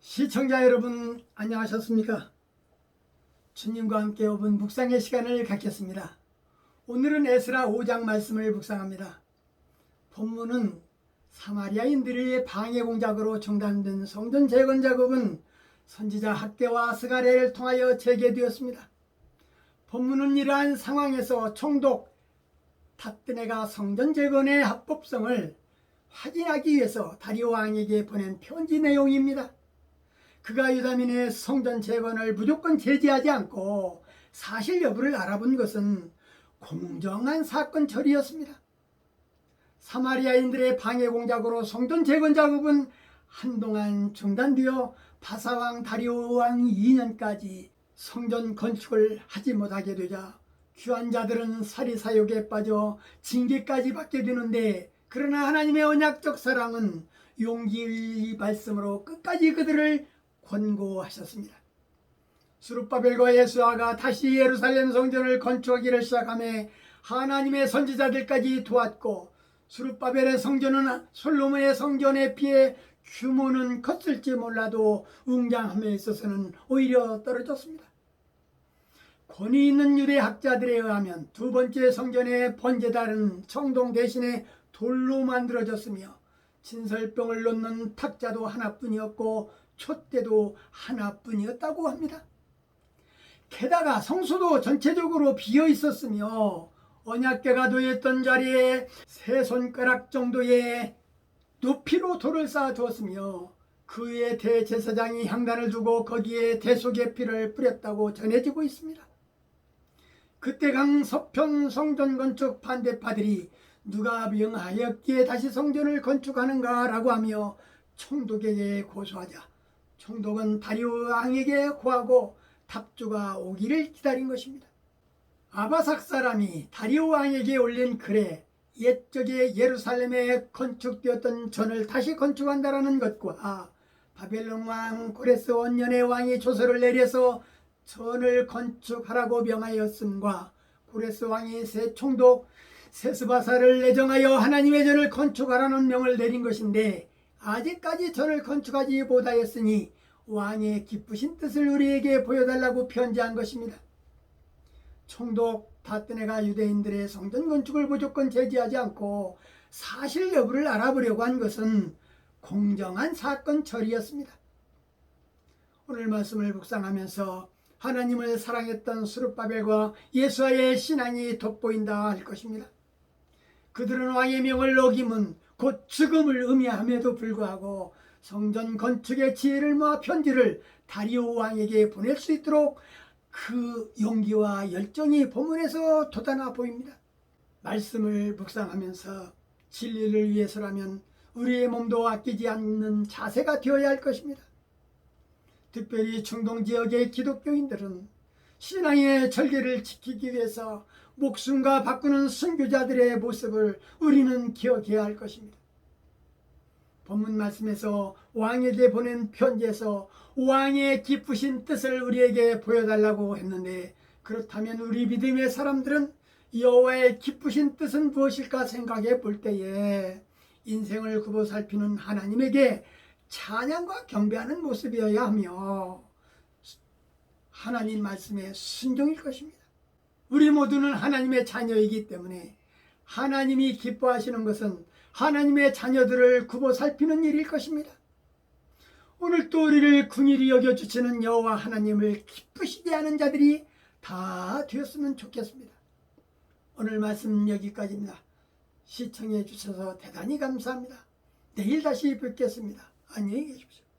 시청자 여러분 안녕하셨습니까? 주님과 함께 5분 묵상의 시간을 갖겠습니다. 오늘은 에스라 5장 말씀을 묵상합니다. 본문은 사마리아인들의 방해 공작으로 중단된 성전 재건 작업은 선지자 학계와 스가랴를 통하여 재개되었습니다. 본문은 이러한 상황에서 총독 탑드네가 성전 재건의 합법성을 확인하기 위해서 다리오 왕에게 보낸 편지 내용입니다. 그가 유다민의 성전 재건을 무조건 제지하지 않고 사실 여부를 알아본 것은 공정한 사건 처리였습니다. 사마리아인들의 방해 공작으로 성전 재건 작업은 한동안 중단되어 바사왕 다리오 왕 2년까지 성전 건축을 하지 못하게 되자 귀한 자들은 사리사욕에 빠져 징계까지 받게 되는데 그러나 하나님의 언약적 사랑은 용기의 말씀으로 끝까지 그들을 권고하셨습니다. 수르바벨과 예수아가 다시 예루살렘 성전을 건축하기를 시작함에 하나님의 선지자들까지 도왔고 수르바벨의 성전은 솔로몬의 성전에 비해 규모는 컸을지 몰라도 웅장함에 있어서는 오히려 떨어졌습니다. 권위 있는 유대 학자들에 의하면 두 번째 성전의 번제단은 청동 대신에 돌로 만들어졌으며 진설병을 놓는 탁자도 하나뿐이었고 촛대도 하나뿐이었다고 합니다. 게다가 성소도 전체적으로 비어 있었으며 언약궤가 놓였던 자리에 세 손가락 정도의 높이로 돌을 쌓아 두었으며 그 위에 대제사장이 향단을 두고 거기에 대속의 피를 뿌렸다고 전해지고 있습니다. 그때 강 서편 성전 건축 반대파들이 누가 명하였기에 다시 성전을 건축하는가라고 하며 총독에게 고소하자 총독은 다리오 왕에게 고하고 답주가 오기를 기다린 것입니다. 아바삭 사람이 다리오 왕에게 올린 글에 옛적에 예루살렘에 건축되었던 전을 다시 건축한다라는 것과 바벨론 왕 고레스 원년의 왕이 조서를 내려서 전을 건축하라고 명하였음과 고레스 왕이 새 총독 세스바사를 내정하여 하나님의 전을 건축하라는 명을 내린 것인데 아직까지 전을 건축하지 못하였으니 왕의 기쁘신 뜻을 우리에게 보여달라고 편지한 것입니다. 총독 다뜨네가 유대인들의 성전 건축을 무조건 제지하지 않고 사실 여부를 알아보려고 한 것은 공정한 사건 처리였습니다. 오늘 말씀을 묵상하면서 하나님을 사랑했던 수르바벨과 예수와의 신앙이 돋보인다 할 것입니다. 그들은 왕의 명을 어기면 곧 죽음을 의미함에도 불구하고 성전 건축의 지혜를 모아 편지를 다리오 왕에게 보낼 수 있도록 그 용기와 열정이 본문에서 돋아나 보입니다. 말씀을 묵상하면서 진리를 위해서라면 우리의 몸도 아끼지 않는 자세가 되어야 할 것입니다. 특별히 중동 지역의 기독교인들은 신앙의 절개를 지키기 위해서 목숨과 바꾸는 순교자들의 모습을 우리는 기억해야 할 것입니다. 본문 말씀에서 왕에게 보낸 편지에서 왕의 기쁘신 뜻을 우리에게 보여달라고 했는데 그렇다면 우리 믿음의 사람들은 여호와의 기쁘신 뜻은 무엇일까 생각해 볼 때에 인생을 굽어 살피는 하나님에게 찬양과 경배하는 모습이어야 하며 하나님 말씀에 순종일 것입니다. 우리 모두는 하나님의 자녀이기 때문에 하나님이 기뻐하시는 것은 하나님의 자녀들을 굽어 살피는 일일 것입니다. 오늘 또 우리를 궁일이 여겨주시는 여호와 하나님을 기쁘시게 하는 자들이 다 되었으면 좋겠습니다. 오늘 말씀 여기까지입니다. 시청해 주셔서 대단히 감사합니다. 내일 다시 뵙겠습니다. 안녕히 계십시오.